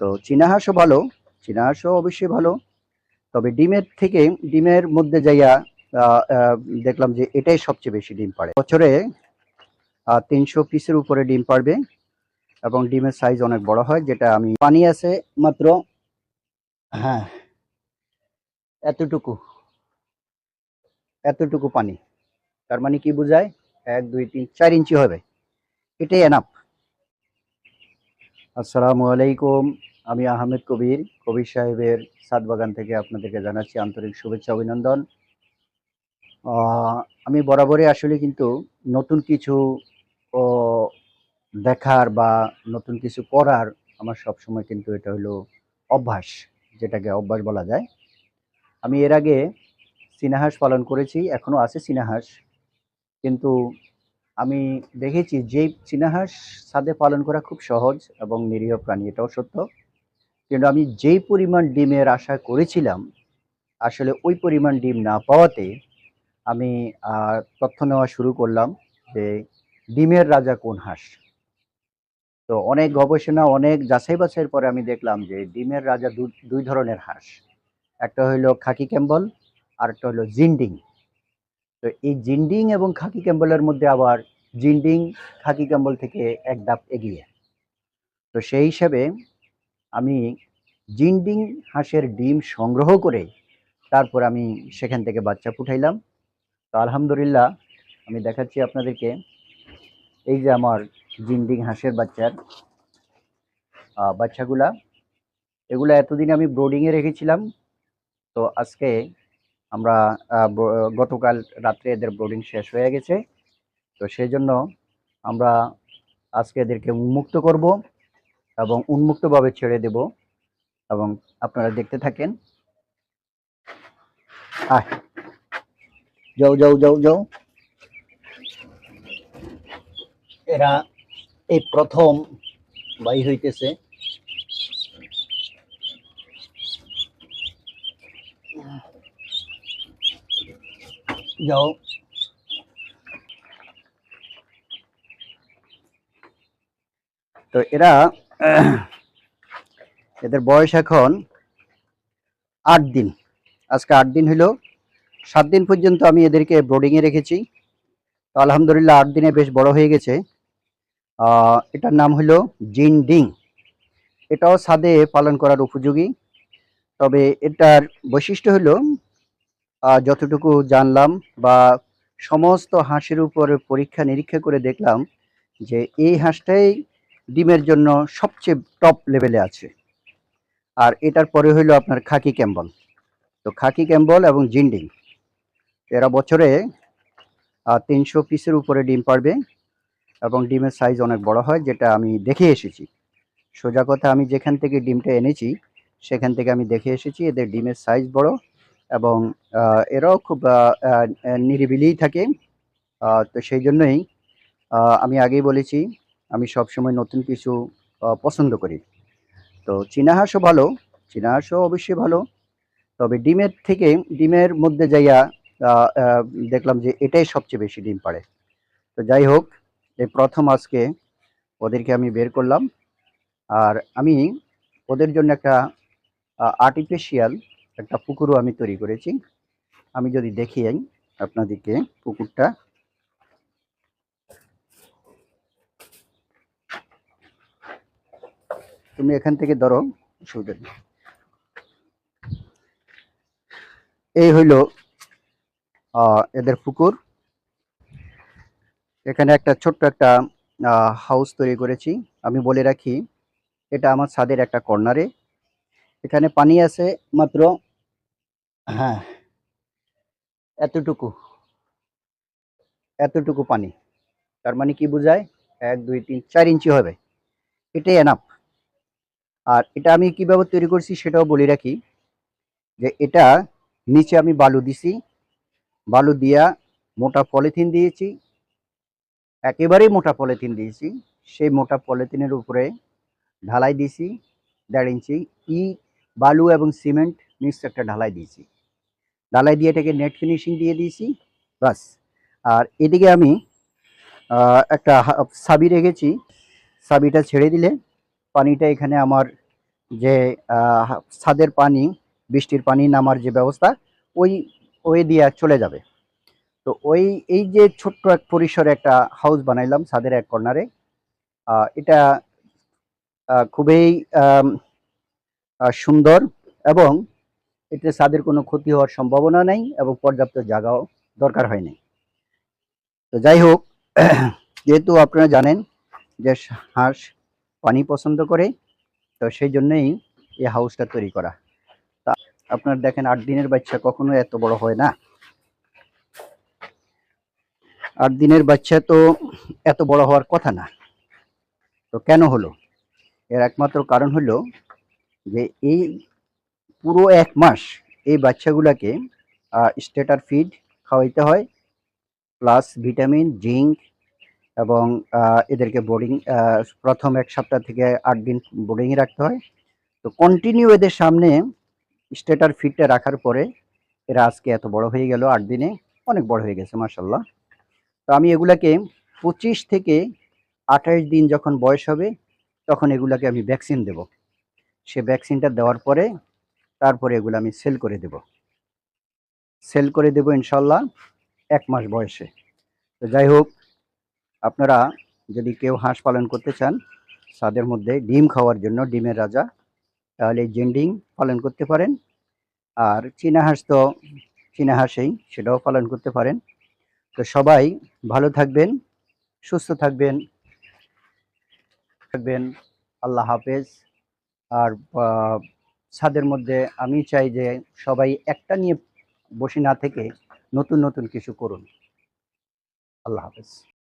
তো চীনা হাঁসও ভালো, চীনা হাঁসও অবশ্যই ভালো। তবে ডিমের থেকে, ডিমের মধ্যে যাইয়া দেখলাম যে এটাই সবচেয়ে বেশি ডিম পাড়ে। বছরে তিনশো পিসের উপরে ডিম পারবে এবং ডিমের সাইজ অনেক বড় হয়, যেটা আমি পানি আছে মাত্র হ্যাঁ এতটুকু এতটুকু পানি। তার মানে কি বোঝায়? এক, দুই, তিন, চার ইঞ্চি হবে। এটাই এনাফ আসসালামু আলাইকুম। আমি আহমেদ কবির কবির সাহেবের সাত বাগান থেকে আপনাদেরকে জানাচ্ছি আন্তরিক শুভেচ্ছা, অভিনন্দন। আমি বরাবরই আসলে কিন্তু নতুন কিছু দেখার বা নতুন কিছু করার আমার সব সময় কিন্তু এটা হলো অভ্যাস, যেটাকে অভ্যাস বলা যায়। আমি এর আগে চীনাহাঁস পালন করেছি, এখনও আছে চীনাহাঁস কিন্তু আমি দেখেছি যে চীনাহাঁস ছাদে পালন করা খুব সহজ এবং নিরীহ প্রাণী, এটাও সত্য। কিন্তু আমি যেই পরিমাণ ডিমের আশা করেছিলাম, আসলে ওই পরিমাণ ডিম না পাওয়াতে আমি তথ্য নেওয়া শুরু করলাম যে ডিমের রাজা কোন হাঁস। তো অনেক গবেষণা, অনেক যাচাই বাছাইয়ের পরে আমি দেখলাম যে ডিমের রাজা দুই ধরনের হাঁস। একটা হইল খাকি ক্যাম্বল আর একটা হলো জিন্ডিং। তো এই জিন্ডিং এবং খাকি ক্যাম্বলের মধ্যে আবার জিন্ডিং খাকি ক্যাম্বল থেকে এক ধাপ এগিয়ে। তো সেই হিসাবে আমি জিন্ডিং হাঁসের ডিম সংগ্রহ করে তারপর আমি সেখান থেকে বাচ্চা ফুটাইলাম তো আলহামদুলিল্লাহ, আমি দেখাচ্ছি আপনাদেরকে। এই যে আমার জিন্ডিং হাঁসের বাচ্চার বাচ্চাগুলা। এগুলো এতদিন আমি ব্রোডিংয়ে রেখেছিলাম। তো আজকে আমরা গতকাল রাত্রে এদের ব্রোডিং শেষ হয়ে গেছে। তো সেই জন্য আমরা আজকে এদেরকে উন্মুক্ত করব এবং উন্মুক্তভাবে ছেড়ে দেব এবং আপনারা দেখতে থাকেন। আয় যাও যাও যাও যাও। এরা এই প্রথম বাই হইতেছে। যাও। তো এরা, এদের বয়স এখন আট দিন। আজকে আট দিন হলো। সাত দিন পর্যন্ত আমি এদেরকে ব্রোডিংয়ে রেখেছি। তো আলহামদুলিল্লাহ আট দিনে বেশ বড় হয়ে গেছে। এটার নাম হলো জিন ডিং। এটাও ছাদে পালন করার উপযোগী। তবে এটার বৈশিষ্ট্য হলো যতটুকু জানলাম বা সমস্ত হাঁসের উপর পরীক্ষা নিরীক্ষা করে দেখলাম যে এই হাঁসটাই ডিমের জন্য সবচেয়ে টপ লেভেলে আছে। আর এটার পরে হইল আপনার খাকি ক্যাম্বল। তো খাকি ক্যাম্বল এবং জিন্ডিং এরা বছরে তিনশো পিসের উপরে ডিম পারবে এবং ডিমের সাইজ অনেক বড় হয়, যেটা আমি দেখে এসেছি। সোজা কথা, আমি যেখান থেকে ডিমটা এনেছি, সেখান থেকে আমি দেখে এসেছি, এদের ডিমের সাইজ বড় এবং এরাও খুব নিরিবিলিই থাকে। তো সেই জন্যই আমি আগেই বলেছি আমি সবসময় নতুন কিছু পছন্দ করি। তো চীনা হাঁসও ভালো, চীনা হাঁসও অবশ্যই ভালো। তবে ডিমের থেকে, ডিমের মধ্যে যাইয়া দেখলাম যে এটাই সবচেয়ে বেশি ডিম পাড়ে। তো যাই হোক, এই প্রথম আজকে ওদেরকে আমি বের করলাম। আর আমি ওদের জন্য একটা আর্টিফিশিয়াল একটা পুকুরও আমি তৈরি করেছি। আমি যদি দেখি আপনাদেরকে পুকুরটা। তুমি এখান থেকে ধরো নেই। এই হইল এদের পুকুর। এখানে একটা ছোট্ট একটা হাউস তৈরি করেছি। আমি বলে রাখি, এটা আমার ছাদের একটা কর্নারে এখানে পানি আছে মাত্র হ্যাঁ এতটুকু এতটুকু পানি। তার মানে কি বোঝায়? এক, দুই, তিন, চার ইঞ্চি হবে। এটাই এনাফ আর এটা আমি কীভাবে তৈরি করছি সেটাও বলে রাখি যে এটা নিচে আমি বালু দিছি, বালু দিয়া মোটা পলিথিন দিয়েছি, একেবারেই মোটা পলিথিন দিয়েছি, সেই মোটা পলিথিনের উপরে ঢালাই দিয়েছি দেড় ইঞ্চি ই বালু এবং সিমেন্ট মিক্স একটা ঢালাই দিয়েছি। ঢালাই দিয়ে এটাকে নেট ফিনিশিং দিয়ে দিয়েছি বাস আর এদিকে আমি একটা সাবি রেখেছি, সাবিটা ছেড়ে দিলে পানিটা এখানে আমার যে ছাদের পানি, বৃষ্টির পানি নামার যে ব্যবস্থা, ওই ওই দিয়ে চলে যাবে। তো ওই, এই যে ছোট্ট এক পরিসরে একটা হাউস বানাইলাম ছাদের এক কর্নারে এটা খুবই সুন্দর এবং এতে ছাদের কোনো ক্ষতি হওয়ার সম্ভাবনা নেই এবং পর্যাপ্ত জায়গাও দরকার হয়নি তো যাই হোক, যেহেতু আপনারা জানেন যে হাঁস পানি পছন্দ করে, তো সেই জন্যই এই হাউসটা তৈরি করা। তা আপনার দেখেন আট দিনের বাচ্চা কখনো এত বড় হয় না। আট দিনের বাচ্চা তো এত বড় হওয়ার কথা না। তো কেন হলো? এর একমাত্র কারণ হলো যে এই পুরো এক মাস এই বাচ্চাগুলোকে স্টেটার ফিড খাওয়াইতে হয় প্লাস ভিটামিন জিঙ্ক এবং এদেরকে বোর্ডিং প্রথম এক সপ্তাহ থেকে আট দিন বোর্ডিংয়ে রাখতে হয়। তো কন্টিনিউ এদের সামনে স্টেটার ফিডটা রাখার পরে এরা আজকে এত বড় হয়ে গেল আট দিনে, অনেক বড় হয়ে গেছে মাসাল্লাহ তো আমি এগুলাকে পঁচিশ থেকে আঠাশ দিন যখন বয়স হবে, তখন এগুলাকে আমি ভ্যাকসিন দেব। সে ভ্যাকসিনটা দেওয়ার পরে, তারপরে এগুলো আমি সেল করে দেব। সেল করে দেব ইনশাল্লাহ এক মাস বয়সে। তো যাই হোক আপনারা যদি কেউ হাঁস পালন করতে চান, তাদের মধ্যে ডিম খাওয়ার জন্য ডিমের রাজা, তাহলে জেন্ডিং পালন করতে পারেন। আর চীনা হাঁস তো, চীনা হাঁসেই সেটাও পালন করতে পারেন। তো সবাই ভালো থাকবেন, সুস্থ থাকবেন থাকবেন। আল্লাহ হাফেজ। আর ছাদের মধ্যে আমি চাই যে সবাই একটা নিয়ে বসে না থেকে নতুন নতুন কিছু করুন। আল্লাহ হাফেজ।